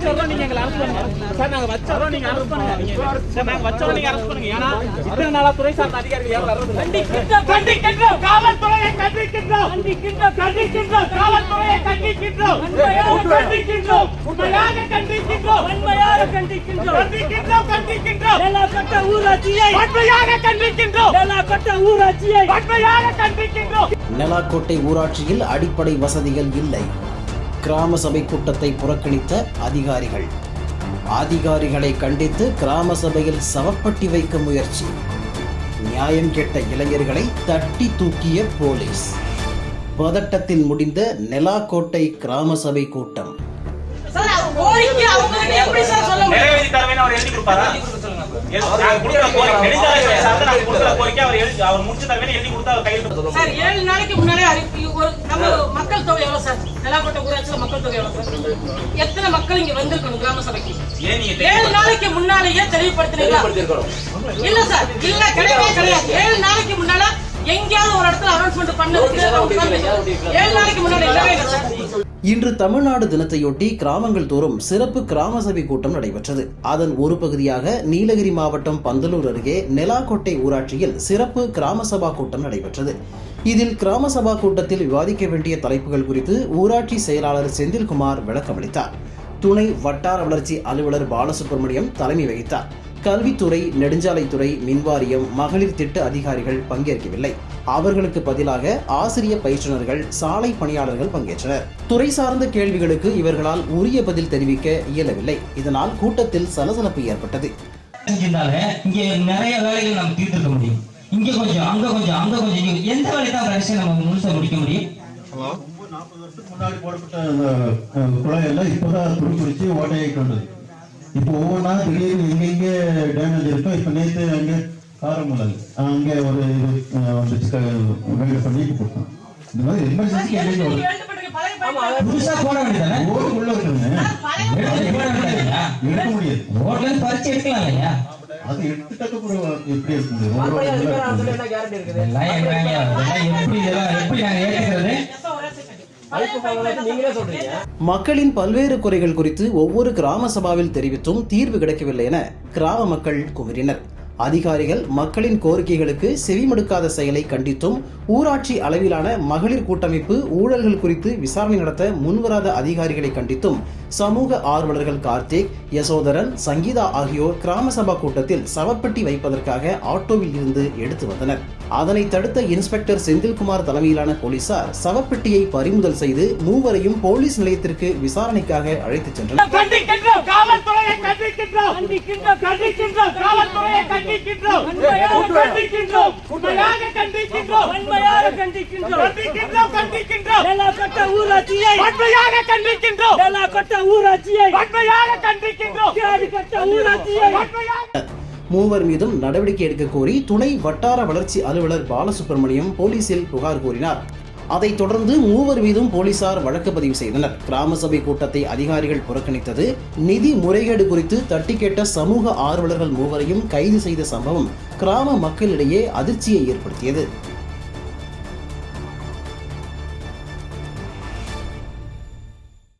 வச்சோம் நீங்க எங்களை அரஸ்ட் பண்ணுங்க. சார் நாங்க வச்சோம் நீங்க அரஸ்ட் பண்ணுங்க. சார் நாங்க வச்சோம் நீங்க அரஸ்ட் பண்ணுங்க. ஏன்னா இத்தனை நாளா துறை சார்ந்த அதிகாரிகள் யாரும் வர்றது கண்டிக்கின்றோம். கண்டிக்கின்றோம். காவல்துறையை கண்டிக்கின்றோம். கண்டிக்கின்றோம். கண்டிக்கின்றோம். காவல்துறையை கண்டிக்கின்றோம். கண்டிக்கின்றோம். உண்மையாக கண்டிக்கின்றோம். உண்மையாக கண்டிக்கின்றோம். கண்டிக்கின்றோம். கண்டிக்கின்றோம். கட்ட ஊராட்சியை உண்மையாக கண்டிக்கின்றோம். கட்ட ஊராட்சியை உண்மையாக கண்டிக்கின்றோம். நெலாக்கோட்டை ஊராட்சியில் அடிப்படை வசதிகள் இல்லை. கிராம சபை கூட்டத்தை புறக்கணித்த அதிகாரிகள். அதிகாரிகளை கண்டித்து கிராம சபையில் சவப்பட்டி வைக்க முயற்சி. நியாயம் கேட்ட இளைஞர்களை தட்டி தூக்கிய போலீஸ். பதட்டத்தில் முடிந்த நெலாக்கோட்டை கிராம சபை கூட்டம். சார் அவர் எழுதி முடிச்சு எழுதி கொடுத்தா கையில் எவ்வளவு சார் நெலாக்கோட்டை ஊராட்சியில மக்கள் தொகை எவ்வளவு சார் எத்தனை மக்கள் இங்க வந்திருக்கணும் கிராம சபைக்கு? ஏன் நீங்க ஏழு நாளைக்கு முன்னாலேயே தெளிவுபடுத்தினீங்களா? இல்ல சார். இல்ல கிடையவே கிடையாது. ஏழு நாளைக்கு முன்னால எங்கேயாவது ஒரு இடத்துல அனௌன்ஸ்மெண்ட் பண்ணதுக்கு அவங்க காமிங்க. ஏழு நாளைக்கு முன்னாடி இல்லவே இல்லை சார். இன்று தமிழ்நாடு தினத்தையொட்டி கிராமங்கள் தோறும் சிறப்பு கிராம சபை கூட்டம் நடைபெற்றது. அதன் ஒரு பகுதியாக நீலகிரி மாவட்டம் பந்தலூர் அருகே நெலாக்கோட்டை ஊராட்சியில் சிறப்பு கிராம சபா கூட்டம் நடைபெற்றது. இதில் கிராம சபா கூட்டத்தில் விவாதிக்க வேண்டிய தலைப்புகள் குறித்து ஊராட்சி செயலாளர் செந்தில்குமார் விளக்கமளித்தார் துணை வட்டார வளர்ச்சி அலுவலர் பாலசுப்ரமணியம் தலைமை வகித்தார். கல்வித்துறை நெடுஞ்சாலைத்துறை மின்வாரியம் மகளிர் திட்ட அதிகாரிகள் பங்கேற்கவில்லை. அவர்களுக்கு பதிலாக ஆசிரிய பயிற்றுநர்கள் சாலை பணியாளர்கள் பங்கேற்றனர். துறை சார்ந்த கேள்விகளுக்கு இவர்களால் உரிய பதில் தெரிவிக்க இயலவில்லை. இதனால் கூட்டத்தில் சலசலப்பு ஏற்பட்டது. இங்கே நிறைய வேலைகள் நம்ம தீர்த்துக்க முடியும். இங்க கொஞ்சம் அங்க கொஞ்சம் அங்க கொஞ்சம். இங்க எந்த வேலை தான் கடைசியா நம்ம முழுசா முடிக்க முடியும்? நாற்பது வருஷத்துக்கு முன்னாடி போடப்பட்ட குழாயெல்லாம் இப்போதான் துருப்பிடிச்சு ஓட்டையாயிட்டு வந்தது. இப்போ ஒவ்வொன்றா திடீர்னு எங்கெங்க டேமேஜ் இருக்கோ இப்போ நேற்று அங்கே காரமலல் அங்கே ஒரு வந்துச்சு கைடு பண்ணி கொடுத்தோம். இந்த மாதிரி எமர்ஜென்சி எங்கெங்க வரும் புதுசா போட வேண்டியதானே? இருக்குங்க எடுக்க முடியாது. இருந்து பறிச்சு எடுக்கலாம் இல்லையா? அது கூட எப்படி இருக்க முடியும் ரொம்ப எப்படி எப்படி மக்களின் பல்வேறு குறைகள் குறித்து ஒவ்வொரு கிராம சபாவில் தெரிவித்தும் தீர்வு கிடைக்கவில்லை என கிராம மக்கள் குமரினர். அதிகாரிகள் மக்களின் கோரிக்கைகளுக்கு செவிமடுக்காத செயலை கண்டித்தும் ஊராட்சி அளவிலான மகளிர் கூட்டமைப்பு ஊழல்கள் குறித்து விசாரணை நடத்த முன்வராத அதிகாரிகளை கண்டித்தும் சமூக ஆர்வலர்கள் கார்த்திக் யசோதரன் சங்கீதா ஆகியோர் கிராம சபா கூட்டத்தில் சவப்பெட்டி வைப்பதற்காக ஆட்டோவில் இருந்து எடுத்து வந்தனர். அதனை தடுத்த இன்ஸ்பெக்டர் செந்தில்குமார் தலைமையிலான போலீசார் சவப்பெட்டியை பறிமுதல் செய்து மூவரையும் போலீஸ் நிலையத்திற்கு விசாரணைக்காக அழைத்துச் சென்றனர். கண்டிக்கின்றோம். கண்டிக்கின்றோம். உண்மையாக கண்டிக்கின்றோம். உண்மையாக கண்டிக்கின்றோம். கண்டிக்கின்றோம் கண்டிக்கின்றோம். கட்ட ஊராட்சியை உண்மையாக கண்டிக்கின்றோம். கட்ட ஊராட்சியை உண்மையாக கண்டிக்கின்றோம். கட்ட ஊராட்சியை உண்மையாக மூவர் மீதும் நடவடிக்கை எடுக்க கோரி துணை வட்டார வளர்ச்சி அலுவலர் பாலசுப்ரமணியம் போலீசில் புகார் கூறினார். அதைத் தொடர்ந்து மூவர் மீதும் போலீசார் வழக்கு பதிவு செய்தனர். கிராம சபை கூட்டத்தை அதிகாரிகள் புறக்கணித்தது. நிதி முறைகேடு குறித்து தட்டி கேட்ட சமூக ஆர்வலர்கள் மூவரையும் கைது செய்த சம்பவம் கிராம மக்களிடையே அதிர்ச்சியை ஏற்படுத்தியது.